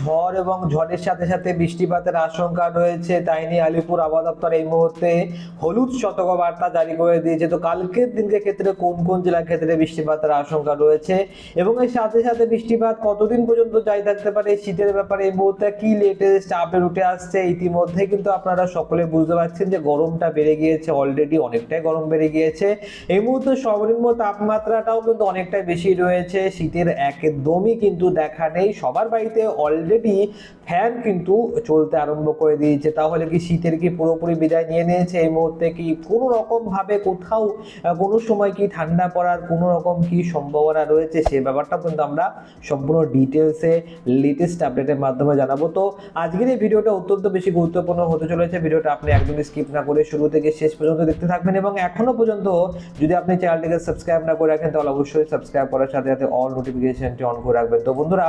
ঝড় এবং ঝড়ের সাথে সাথে বৃষ্টিপাতের আশঙ্কা রয়েছে। তাই নিয়ে আলিপুর আবহাওয়া দপ্তর এই মুহূর্তে হলুদ সতর্কবার্তা জারি করে দিয়েছে। তো কালকের দিনকে ক্ষেত্রে কোন কোন জেলার ক্ষেত্রে বৃষ্টিপাতের আশঙ্কা রয়েছে এবং এর সাথে সাথে বৃষ্টিপাত কতদিন পর্যন্ত যাই থাকতে পারে শীতের ব্যাপারে এই মুহূর্তে কি লেটেস্ট আপডেট উঠে আসছে, ইতিমধ্যে কিন্তু আপনারা সকলে বুঝতে পারছেন যে গরমটা বেড়ে গিয়েছে অলরেডি অনেকটাই গরম বেড়ে গিয়েছে। এই মুহূর্তে সর্বনিম্ন তাপমাত্রাটাও কিন্তু অনেকটাই বেশি রয়েছে, শীতের একদমই কিন্তু দেখা নেই, সবার বাড়িতে অলরেডি ফ্যান কিন্তু চলতে আরম্ভ করে দিয়েছে। তাহলে কি শীতের কি পুরোপুরি বিদায় নিয়ে নিয়েছে? এই মুহূর্তে কি কোনো রকম ভাবে কোথাও কোনো সময় কি ঠান্ডা পড়ার কোনো রকম কি সম্ভাবনা রয়েছে? সে ব্যাপারটা কিন্তু আমরা সম্পূর্ণ ডিটেলসে লেটেস্ট আপডেটের মাধ্যমে জানাব। তো আজকের এই ভিডিওটা অত্যন্ত বেশি গুরুত্বপূর্ণ হতে চলেছে। ভিডিওটা আপনি একদমই স্কিপ না করে শুরু থেকে শেষ পর্যন্ত দেখতে থাকবেন এবং এখনও পর্যন্ত যদি আপনি চ্যানেলটিকে সাবস্ক্রাইব না করে রাখেন, তাহলে অবশ্যই সাবস্ক্রাইব করার সাথে সাথে অল নোটিফিকেশনটি অন করে রাখবেন। তো বন্ধুরা,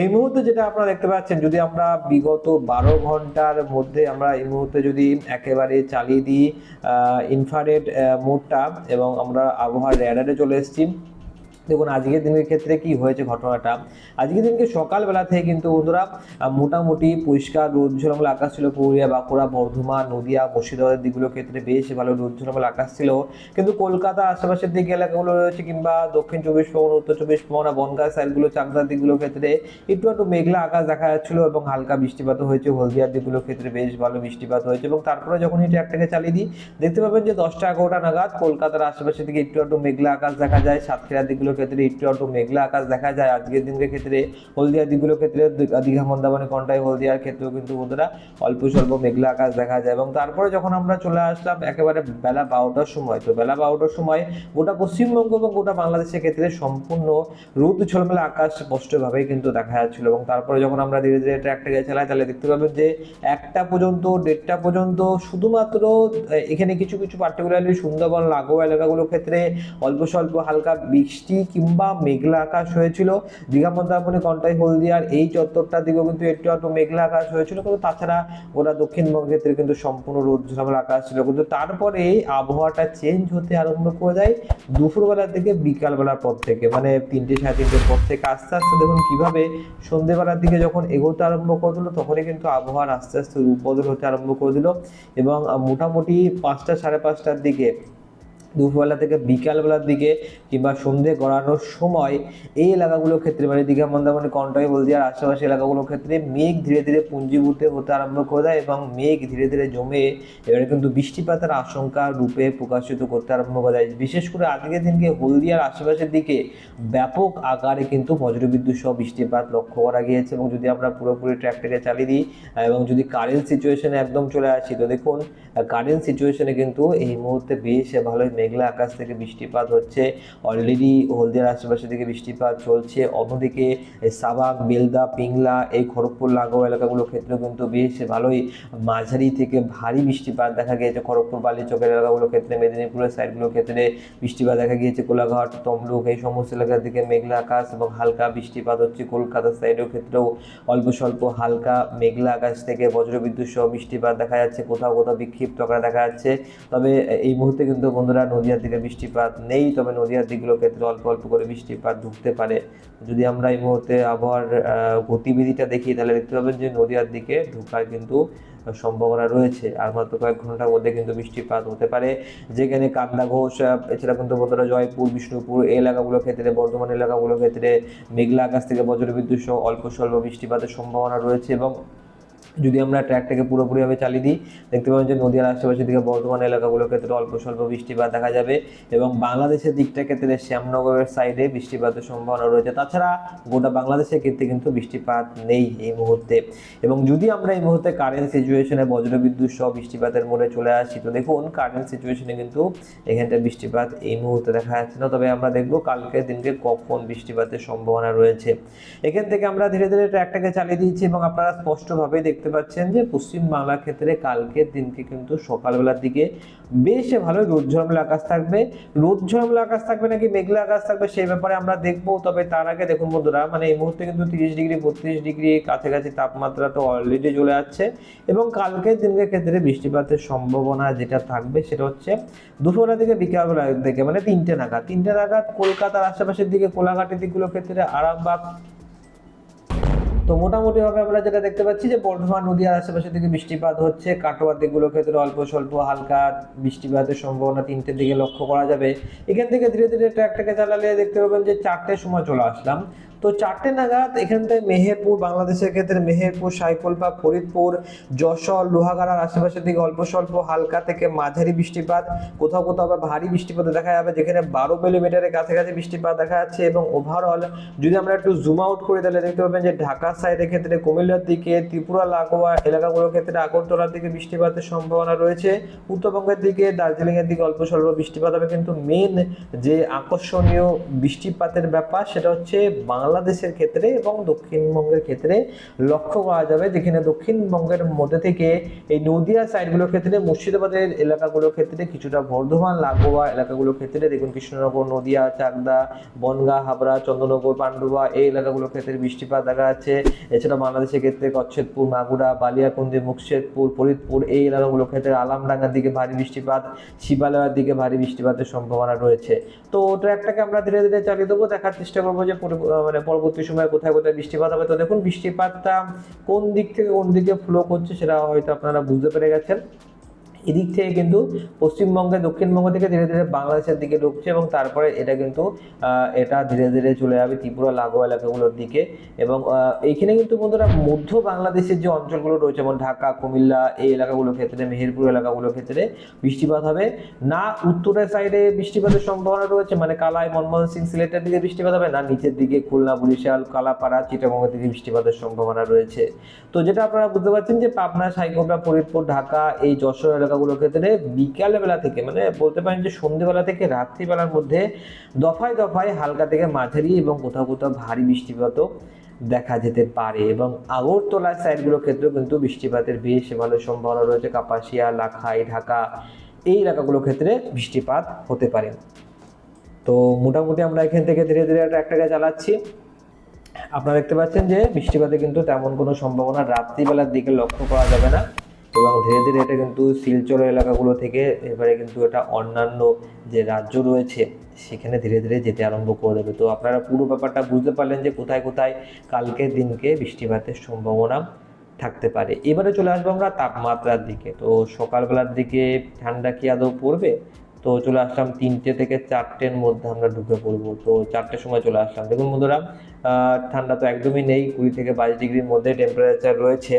এই মুহূর্তে যেটা আপনারা দেখতে পাচ্ছেন, যদি আমরা বিগত বারো ঘণ্টার মধ্যে আমরা এই মুহূর্তে যদি একেবারে চালিয়ে দিই ইনফ্রারেড মোডটা এবং আমরা আবহাওয়ার র্যাডারে চলে এসেছি দেখুন, আজকের দিনের ক্ষেত্রে কি হয়েছে ঘটনাটা? আজকের দিনকে সকালবেলা থেকে কিন্তু বন্ধুরা মোটামুটি পরিষ্কার রোদ ঝলমল আকাশ ছিল পুরুলিয়া, বাঁকুড়া, বর্ধমান, নদিয়া, মুর্শিদাবাদের দিকগুলোর ক্ষেত্রে বেশ ভালো রোদ ঝলমল আকাশ ছিল। কিন্তু কলকাতা আশেপাশের দিকে এলাকাগুলো রয়েছে কিংবা দক্ষিণ চব্বিশ পরগনা, উত্তর চব্বিশ পরগনা, বনগাঁ সাইডগুলো, চাকদার দিকগুলোর ক্ষেত্রে একটু একটু মেঘলা আকাশ দেখা যাচ্ছিল এবং হালকা বৃষ্টিপাত হয়েছে। হলদিয়ার দিকগুলোর ক্ষেত্রে বেশ ভালো বৃষ্টিপাত হয়েছে এবং তারপরে যখন এই ট্র্যাকটাকে চালিয়ে দিই, দেখতে পাবেন যে দশটা এগারোটা নাগাদ কলকাতার আশেপাশে দিকে একটু একটু মেঘলা আকাশ দেখা যায়। সাতক্ষীরার দিকগুলোর ক্ষেত্রে একটু একটু মেঘলা আকাশ দেখা যায়। আজকের দিনের ক্ষেত্রে হলদিয়ার দিকগুলোর ক্ষেত্রে দীঘা মন্দাবনী কন্টাই, হলদিয়ার ক্ষেত্রেও কিন্তু বন্ধুরা অল্প স্বল্প মেঘলা আকাশ দেখা যায় এবং তারপরে যখন আমরা চলে আসলাম একেবারে বেলা বারোটার সময়, তো বেলা বারোটার সময় গোটা পশ্চিমবঙ্গ এবং গোটা বাংলাদেশের ক্ষেত্রে সম্পূর্ণ রোদ ঝলমেলা আকাশ স্পষ্টভাবেই কিন্তু দেখা যাচ্ছিল এবং তারপরে যখন আমরা ধীরে ধীরে ট্র্যাকটাকে চালাই, তাহলে দেখতে পাবেন যে একটা পর্যন্ত, দেড়টা পর্যন্ত শুধুমাত্র এখানে কিছু কিছু পার্টিকুলারলি সুন্দরবন, লাগোয়া এলাকাগুলোর ক্ষেত্রে অল্প স্বল্প হালকা বৃষ্টি কিংবা মেঘলা আকাশ হয়েছিল। দীঘা মন্দারমণি কন্টাই, হলদিয়ার এই চত্বরটার দিকেও কিন্তু একটু একটু মেঘলা আকাশ হয়েছিল। কিন্তু তাছাড়া ওরা দক্ষিণবঙ্গের ক্ষেত্রে কিন্তু সম্পূর্ণ রোদ ঝলমল আকাশ ছিল। কিন্তু তারপরে আবহাওয়াটা চেঞ্জ হতে আরম্ভ করে দেয় দুপুরবেলার থেকে বিকালবেলার পর থেকে। মানে তিনটে সাড়ে তিনটের পর থেকে আস্তে আস্তে দেখুন কীভাবে সন্ধ্যেবেলার দিকে যখন এগোতে আরম্ভ করে দিল, তখনই কিন্তু আবহাওয়ার আস্তে আস্তে রূপ বদল হতে আরম্ভ করে দিল। এবং মোটামুটি পাঁচটা সাড়ে পাঁচটার দিকে দুপুরবেলা থেকে বিকালবেলার দিকে কিংবা সন্ধে গড়ানোর সময় এই এলাকাগুলোর ক্ষেত্রে মানে দীঘা, মন্দারমণি কন্টাই হলদিয়ার আশেপাশে এলাকাগুলোর ক্ষেত্রে মেঘ ধীরে ধীরে পুঞ্জীভূত হতে আরম্ভ করে দেয় এবং মেঘ ধীরে ধীরে জমে এবারে কিন্তু বৃষ্টিপাতের আশঙ্কা রূপে প্রকাশিত করতে আরম্ভ করে দেয়। বিশেষ করে আজকের দিনকে হলদিয়ার আশেপাশের দিকে ব্যাপক আকারে কিন্তু বজ্রবিদ্যুৎ সহ বৃষ্টিপাত লক্ষ্য করা গিয়েছে এবং যদি আমরা পুরোপুরি ট্র্যাকটাকে চালিয়ে দিই এবং যদি কারেন্ট সিচুয়েশনে একদম চলে আসি, তো দেখুন কারেন্ট সিচুয়েশনে কিন্তু এই মুহূর্তে বেশ ভালোই মেঘলা আকাশ থেকে বৃষ্টিপাত হচ্ছে। অলরেডি হলদিয়ার আশেপাশে থেকে বৃষ্টিপাত চলছে। অন্যদিকে সাবাক বেলদা, পিংলা এই খড়গপুর লাগোয়া এলাকাগুলোর ক্ষেত্রেও কিন্তু বেশ ভালোই মাঝারি থেকে ভারী বৃষ্টিপাত দেখা গিয়েছে। খড়গপুর বালিচকের এলাকাগুলোর ক্ষেত্রে, মেদিনীপুরের সাইডগুলোর ক্ষেত্রে বৃষ্টিপাত দেখা গিয়েছে। কোলাঘাট, তমলুক এই সমস্ত এলাকার দিকে মেঘলা আকাশ এবং হালকা বৃষ্টিপাত হচ্ছে। কলকাতার সাইডের ক্ষেত্রেও অল্প স্বল্প হালকা মেঘলা আকাশ থেকে বজ্রবিদ্যুৎ সহ বৃষ্টিপাত দেখা যাচ্ছে। কোথাও কোথাও বিক্ষিপ্ত আকারে দেখা যাচ্ছে। তবে এই মুহূর্তে কিন্তু বন্ধুরা নদীয়ার দিকে বৃষ্টিপাত নেই, তবে নদীয়ার দিকগুলোর ক্ষেত্রে অল্প অল্প করে বৃষ্টিপাত ঢুকতে পারে। যদি আমরা এই মুহূর্তে আবহাওয়ার গতিবিধিটা দেখি, তাহলে দেখতে পাবেন যে নদীয়ার দিকে ঢোকার কিন্তু সম্ভাবনা রয়েছে। আর মাত্র কয়েক ঘণ্টার মধ্যে কিন্তু বৃষ্টিপাত হতে পারে। যেখানে কান্দা ঘোষ এছাড়া কিন্তু বন্ধুরা জয়পুর, বিষ্ণুপুর এই এলাকাগুলোর ক্ষেত্রে, বর্ধমান এলাকাগুলোর ক্ষেত্রে মেঘলা আকাশ থেকে বজ্রবিদ্যুৎ সহ অল্প স্বল্প বৃষ্টিপাতের সম্ভাবনা রয়েছে এবং যদি আমরা ট্র্যাকটাকে পুরোপুরিভাবে চালিয়ে দিই, দেখতে পাবেন যে নদীয়ার আশেপাশের দিকে বর্ধমান এলাকাগুলোর ক্ষেত্রে অল্প স্বল্প বৃষ্টিপাত দেখা যাবে এবং বাংলাদেশের দিকটা ক্ষেত্রে শ্যামনগরের সাইডে বৃষ্টিপাতের সম্ভাবনা রয়েছে। তাছাড়া গোটা বাংলাদেশের ক্ষেত্রে কিন্তু বৃষ্টিপাত নেই এই মুহূর্তে। এবং যদি আমরা এই মুহূর্তে কারেন্ট সিচুয়েশনে বজ্রবিদ্যুৎ সহ বৃষ্টিপাতের মোড়ে চলে আসি, তো দেখুন কারেন্ট সিচুয়েশনে কিন্তু এখানটা বৃষ্টিপাত এই মুহূর্তে দেখা যাচ্ছে না। তবে আমরা দেখব কালকের দিনকে কখন বৃষ্টিপাতের সম্ভাবনা রয়েছে। এখান থেকে আমরা ধীরে ধীরে ট্র্যাকটাকে চালিয়ে দিয়েছি এবং আপনারা স্পষ্টভাবেই দেখতে পাচ্ছেন যে পশ্চিম বাংলার ক্ষেত্রে কালকের দিনকে কিন্তু সকালবেলার দিকে বেশ ভালো রোদ ঝলমলা আকাশ থাকবে। রোদ ঝলমলা আকাশ থাকবে নাকি মেঘলা আকাশ থাকবে সেই ব্যাপারে আমরা দেখব। তবে তার আগে দেখুন বন্ধুরা মানে এই মুহূর্তে কিন্তু তিরিশ ডিগ্রি, বত্রিশ ডিগ্রি কাছাকাছি তাপমাত্রা তো অলরেডি চলে যাচ্ছে এবং কালকের দিনের ক্ষেত্রে বৃষ্টিপাতের সম্ভাবনা যেটা থাকবে সেটা হচ্ছে দুপুরবেলা থেকে বিকালবেলা থেকে মানে তিনটে নাগাদ। তিনটে নাগাদ কলকাতার আশেপাশের দিকে, কোলাঘাটের দিকগুলোর ক্ষেত্রে আরামবাগ তো মোটামুটি ভাবে আমরা যেটা দেখতে পাচ্ছি যে বর্ধমান নদীর আশেপাশে থেকে বৃষ্টিপাত হচ্ছে কাটোয়ার দিকগুলোর ক্ষেত্রে অল্প স্বল্প হালকা বৃষ্টিপাতের সম্ভাবনা তিনটের দিকে লক্ষ্য করা যাবে। এখান থেকে ধীরে ধীরে ট্র্যাকটাকে চালালে দেখতে পাবেন যে চারটের সময় চলে আসলাম। তো চারটে নাগাদ এখান থেকে মেহেরপুর, বাংলাদেশের ক্ষেত্রে মেহেরপুর সাইকলপা ফরিদপুর, যশোর, লোহাগাড়ার আশেপাশের দিকে অল্প স্বল্প, হালকা থেকে মাঝারি বৃষ্টিপাত, কোথাও কোথাও আবার ভারী বৃষ্টিপাত দেখা যাবে, যেখানে বারো মিলিমিটারের কাছাকাছি বৃষ্টিপাত দেখা যাচ্ছে এবং ওভারঅল যদি আমরা একটু জুম আউট করি, তাহলে দেখতে পাবেন যে ঢাকা সাইডের ক্ষেত্রে, কুমিল্লার দিকে, ত্রিপুরা, লাগোয়া এলাকাগুলোর ক্ষেত্রে আগরতলার দিকে বৃষ্টিপাতের সম্ভাবনা রয়েছে। উত্তরবঙ্গের দিকে দার্জিলিংয়ের দিকে অল্প স্বল্প বৃষ্টিপাত হবে, কিন্তু মেন যে আকর্ষণীয় বৃষ্টিপাতের ব্যাপার, সেটা হচ্ছে বাংলাদেশের ক্ষেত্রে এবং দক্ষিণবঙ্গের ক্ষেত্রে লক্ষ্য করা যাবে যেখানে দক্ষিণবঙ্গের মধ্যে থেকে এই নদিয়া সাইডগুলোর ক্ষেত্রে, মুর্শিদাবাদের এলাকাগুলোর ক্ষেত্রে কিছুটা বর্ধমান, লাগোয়া এলাকাগুলোর ক্ষেত্রে দেখুন কৃষ্ণনগর, নদিয়া, চাকদা, বনগা, হাবড়া, চন্দ্রনগর, পান্ডুয়া এই এলাকাগুলোর ক্ষেত্রে বৃষ্টিপাত দেখা যাচ্ছে। এছাড়া বাংলাদেশের ক্ষেত্রে কচ্ছেদপুর মাগুরা, বালিয়াকুন্দি মুকশেদপুর ফরিদপুর এই এলাকাগুলোর ক্ষেত্রে আলামডাঙ্গার দিকে ভারী বৃষ্টিপাত, শিবালয়ের দিকে ভারী বৃষ্টিপাতের সম্ভাবনা রয়েছে। তো ট্র্যাকটাকে আমরা ধীরে ধীরে চালিয়ে দেবো, দেখার চেষ্টা করব যে পরি- মানে পরবর্তী সময়ে কোথায় কোথায় বৃষ্টিপাত হবে? তো দেখুন, বৃষ্টিপাতটা কোন দিক থেকে কোন দিকে ফ্লো করছে সেটা হয়তো আপনারা বুঝতে পেরে গেছেন। এদিক থেকে কিন্তু পশ্চিমবঙ্গে, দক্ষিণবঙ্গ থেকে ধীরে ধীরে বাংলাদেশের দিকে ঢুকছে এবং তারপরে এটা কিন্তু এটা ধীরে ধীরে চলে যাবে ত্রিপুরা, লাগোয়া এলাকাগুলোর দিকে। এবং এইখানে কিন্তু বন্ধুরা মধ্য বাংলাদেশের যে অঞ্চলগুলো রয়েছে যেমন ঢাকা, কুমিল্লা এই এলাকাগুলোর ক্ষেত্রে, মেহেরপুর এলাকাগুলোর ক্ষেত্রে বৃষ্টিপাত হবে। না উত্তরের সাইডে বৃষ্টিপাতের সম্ভাবনা রয়েছে মানে কালাই, মনমোহন সিং সিলেটের দিকে বৃষ্টিপাত হবে, না নিচের দিকে খুলনা, বরিশাল, কালাপাড়া, চিটাগঙ্গের দিকে বৃষ্টিপাতের সম্ভাবনা রয়েছে। তো যেটা আপনারা বুঝতে পারছেন যে পাবনা সাইকোপা ফরিদপুর, ঢাকা, এই যশোর এলাকাগুলোর ক্ষেত্রে বিকাল বেলা থেকে মানে বলতে পারেন যে সন্ধ্যেবেলা থেকে রাত্রিবেলার মধ্যে দফায় দফায় হালকা থেকে মাঝারি এবং কোথাও কোথাও ভারী বৃষ্টিপাতও দেখা যেতে পারে এবং আগরতলার সাইডগুলোর ক্ষেত্রেও কিন্তু বৃষ্টিপাতের বেশ ভালো সম্ভাবনা রয়েছে। কাপাসিয়া, লাখাই, ঢাকা এই এলাকাগুলোর ক্ষেত্রে বৃষ্টিপাত হতে পারে। তো মোটামুটি আমরা এখান থেকে ধীরে ধীরে ট্র্যাকটাকে চালাচ্ছি। আপনারা দেখতে পাচ্ছেন যে বৃষ্টিপাতে কিন্তু তেমন কোনো সম্ভাবনা রাত্রিবেলার দিকে লক্ষ্য করা যাবে না। এবং ধীরে ধীরে এটা কিন্তু শিলচর এলাকাগুলো থেকে এবারে কিন্তু এটা অন্যান্য যে রাজ্য রয়েছে, সেখানে ধীরে ধীরে যেতে আরম্ভ করে দেবে। তো আপনারা পুরো ব্যাপারটা বুঝতে পারলেন যে কোথায় কোথায় কালকের দিনকে বৃষ্টিপাতের সম্ভাবনা থাকতে পারে। এবারে চলে আসব আমরা তাপমাত্রার দিকে। তো সকালবেলার দিকে ঠান্ডা কি আদৌ পড়বে? তো চলে আসলাম তিনটে থেকে চারটের মধ্যে আমরা ঢুকে পড়ব। তো চারটের সময় চলে আসলাম। দেখুন বন্ধুরা ঠান্ডা তো একদমই নেই, কুড়ি থেকে বাইশ ডিগ্রির মধ্যে টেম্পারেচার রয়েছে।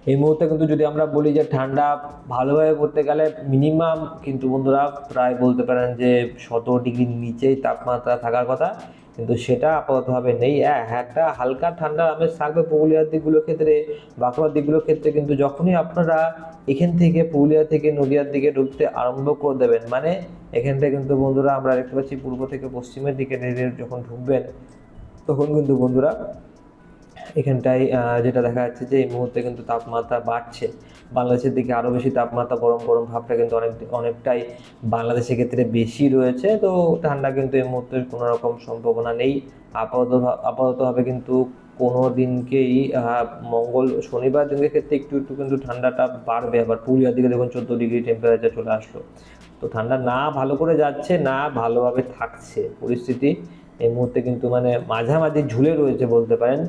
এই মুহূর্তে কিন্তু যদি আমরা বলি যে ঠান্ডা ভালোভাবে পড়তে গেলে মিনিমাম কিন্তু বন্ধুরা প্রায় বলতে পারেন যে সতেরো ডিগ্রির নিচেই তাপমাত্রা থাকার কথা। কিন্তু সেটা আপাততভাবে নেই। একটা হালকা ঠান্ডার আমেজ থাকবে পুরুলিয়ার দিকগুলোর ক্ষেত্রে। বাঁকুড়ার দিকগুলোর ক্ষেত্রে কিন্তু যখনই আপনারা এখান থেকে পুরুলিয়া থেকে নদিয়ার দিকে ঢুকতে আরম্ভ করে দেবেন মানে এখান থেকে কিন্তু বন্ধুরা আমরা দেখতে পাচ্ছি পূর্ব থেকে পশ্চিমের দিকে যখন ঢুকবেন, তখন কিন্তু বন্ধুরা এখানটায় যেটা দেখা যাচ্ছে যে এই মুহূর্তে কিন্তু তাপমাত্রা বাড়ছে। বাংলাদেশের দিকে আরও বেশি তাপমাত্রা, গরম গরম ভাবটা কিন্তু অনেক, অনেকটাই বাংলাদেশের ক্ষেত্রে বেশি রয়েছে। তো ঠান্ডা কিন্তু এই মুহূর্তে কোনো রকম সম্ভাবনা নেই। আপাতত, আপাততভাবে কিন্তু কোনো দিনকেই মঙ্গল শনিবার দিনের ক্ষেত্রে একটু একটু কিন্তু ঠান্ডাটা বাড়বে। আবার পুরুলিয়ার দিকে দেখুন চোদ্দ ডিগ্রি টেম্পারেচার চলে আসলো। তো ঠান্ডা না ভালো করে যাচ্ছে, না ভালোভাবে থাকছে। পরিস্থিতি এই মুহূর্তে কিন্তু মানে মাঝামাঝি ঝুলে রয়েছে বলতে পারেন।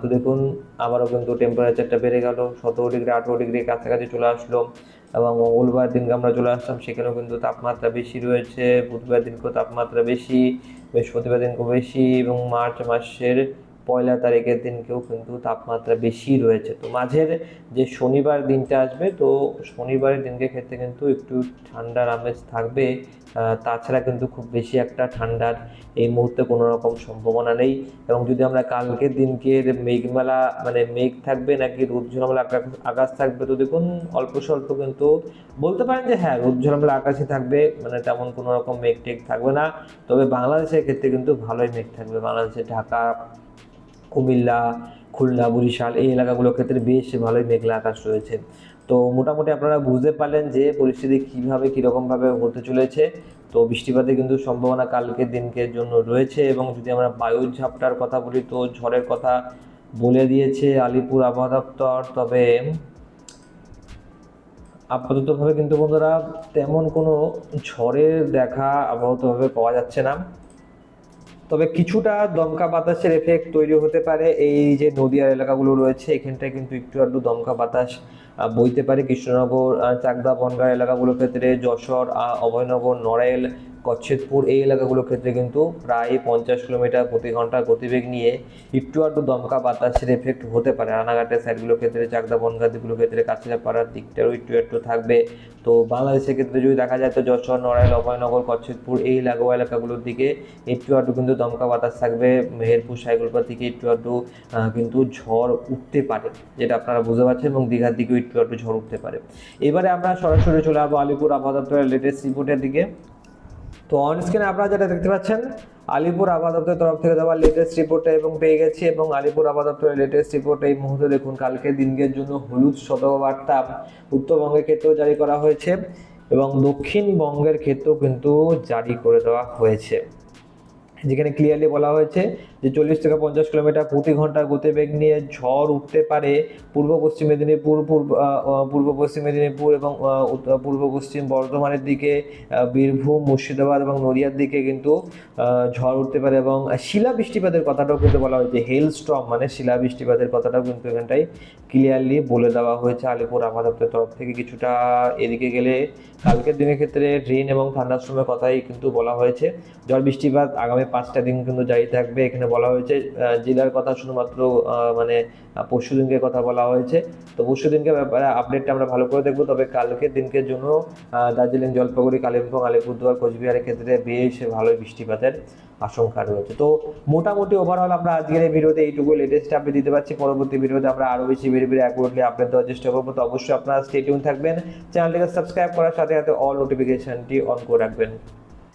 তো দেখুন, আবারও কিন্তু টেম্পারেচারটা বেড়ে গেল, সতেরো ডিগ্রি, আঠেরো ডিগ্রি কাছাকাছি চলে আসলো এবং মঙ্গলবার দিনকে আমরা চলে আসলাম, সেখানেও কিন্তু তাপমাত্রা বেশি রয়েছে, বুধবার দিনকেও তাপমাত্রা বেশি, বৃহস্পতিবার দিনকেও বেশি এবং মার্চ মাসের পয়লা তারিখের দিনকেও কিন্তু তাপমাত্রা বেশি রয়েছে। তো মাঝের যে শনিবার দিনটা আসবে, তো শনিবারের দিনকে ক্ষেত্রে কিন্তু একটু ঠান্ডার আমেজ থাকবে। তাছাড়া কিন্তু খুব বেশি একটা ঠান্ডার এই মুহূর্তে কোনো রকম সম্ভাবনা নেই। এবং যদি আমরা কালকের দিনকে মেঘমেলা মানে মেঘ থাকবে নাকি রোদ ঝলমলা আকাশ আকাশ থাকবে, তো দেখুন অল্প স্বল্প কিন্তু বলতে পারেন যে হ্যাঁ রোদ ঝলমলা আকাশই থাকবে মানে তেমন কোনো রকম মেঘ টেঘ থাকবে না। তবে বাংলাদেশের ক্ষেত্রে কিন্তু ভালোই মেঘ থাকবে। বাংলাদেশে ঢাকা কুমিল্লা, খুলনা, বরিশাল এই এলাকাগুলোর ক্ষেত্রে বেশ ভালোই মেঘলা আকাশ রয়েছে। তো মোটামুটি আপনারা বুঝতে পারলেন যে পরিস্থিতি কীভাবে, কীরকমভাবে হতে চলেছে। তো বৃষ্টিপাতের কিন্তু সম্ভাবনা কালকের দিনকের জন্য রয়েছে এবং যদি আমরা বায়ুর ঝাপটার কথা বলি, তো ঝড়ের কথা বলে দিয়েছে আলিপুর আবহাওয়া দপ্তর। তবে আপাততভাবে কিন্তু বন্ধুরা তেমন কোনো ঝড়ের দেখা আপাততভাবে পাওয়া যাচ্ছে না। তবে কিছুটা দমকা বাতাসের এফেক্ট তৈরি হতে পারে। এই যে নদীয়ার এলাকাগুলো রয়েছে, এখানটায় কিন্তু একটু আধটু দমকা বাতাস বইতে পারে। কৃষ্ণনগর চাকদা, বনগাঁ এলাকাগুলোর ক্ষেত্রে যশোর অভয়নগর, নড়াইল কচ্ছেদপুর এই এলাকাগুলোর ক্ষেত্রে কিন্তু প্রায় পঞ্চাশ কিলোমিটার প্রতি ঘণ্টা গতিবেগ নিয়ে একটু আধটু দমকা বাতাসের এফেক্ট হতে পারে। রানাঘাটের সাইডগুলোর ক্ষেত্রে চাকদা বনগাঁ দিকগুলোর ক্ষেত্রে কাছাপাড়ার দিকটারও একটু একটু থাকবে। তো বাংলাদেশের ক্ষেত্রে যদি দেখা যায় তো যশোর, নড়াইল, অভয়নগর, কচ্ছেদপুর এই লাগোয়া এলাকাগুলোর দিকে একটু আধটু কিন্তু দমকা বাতাস থাকবে। মেহেরপুর সাইগুলপার থেকে একটু আধটু কিন্তু ঝড় উঠতে পারে, যেটা আপনারা বুঝতে পারছেন এবং দীঘার দিকেও একটু আধটু ঝড় উঠতে পারে। এবারে আমরা সরাসরি চলে যাব আলিপুর আবহাওয়া দপ্তরের লেটেস্ট রিপোর্টের দিকে। তো অন স্ক্রিনে আপনারা যেটা দেখতে পাচ্ছেন, আলিপুর আবহাওয়া দপ্তরের তরফ থেকে দেওয়া লেটেস্ট রিপোর্টটা এবং পেয়ে গেছি এবং আলিপুর আবহাওয়া দপ্তরের লেটেস্ট রিপোর্ট এই মুহূর্তে দেখুন, কালকে দিনকের জন্য হলুদ সতর্কবার্তা উত্তরবঙ্গের ক্ষেত্রেও জারি করা হয়েছে এবং দক্ষিণবঙ্গের ক্ষেত্রেও কিন্তু জারি করে দেওয়া হয়েছে। যেখানে ক্লিয়ারলি বলা হয়েছে যে চল্লিশ থেকে পঞ্চাশ কিলোমিটার প্রতি ঘণ্টার গতিবেগ নিয়ে ঝড় উঠতে পারে পূর্ব পশ্চিম মেদিনীপুর, পূর্ব পূর্ব পশ্চিম মেদিনীপুর এবং পূর্ব পশ্চিম বর্ধমানের দিকে বীরভূম, মুর্শিদাবাদ এবং নদিয়ার দিকে কিন্তু ঝড় উঠতে পারে এবং শিলা বৃষ্টিপাতের কথাটাও কিন্তু বলা হয়েছে হেল স্ট্রম মানে শিলা বৃষ্টিপাতের কথাটাও কিন্তু এখানটায় ক্লিয়ারলি বলে দেওয়া হয়েছে আলিপুর আবহাওয়া তরফ থেকে। কিছুটা এদিকে গেলে কালকের দিনের ক্ষেত্রে রেন এবং থান্ডারস্ট্রমের কথাই কিন্তু বলা হয়েছে। ঝড় বৃষ্টিপাত আগামী পাঁচটা দিন কিন্তু জারি থাকবে। এখানে বলা হয়েছে জেলার কথা শুধুমাত্র মানে পরশু দিনকে কথা বলা হয়েছে। তো পরশু দিনকে ব্যাপারে আপডেটটা আমরা ভালো করে দেখব, তবে কালকের দিনকের জন্য দার্জিলিং, জলপাইগুড়ি, কালিম্পং, আলিপুরদুয়ার কোচবিহারের ক্ষেত্রে বেশ ভালোই বৃষ্টিপাতের আশঙ্কা রয়েছে। তো মোটামুটি ওভারঅল আমরা আজকের এই ভিডিওতে এইটুকু লেটেস্ট আপডেট দিতে পারছি। পরবর্তী ভিডিওতে আমরা আরও বেশি বেড়ে বেড়ে অ্যাকুরেটলি আপডেট দেওয়ার চেষ্টা করব। তো অবশ্যই আপনারা স্টেটিউন থাকবেন। চ্যানেলটিকে সাবস্ক্রাইব করার সাথে সাথে অল নোটিফিকেশনটি অন করে রাখবেন।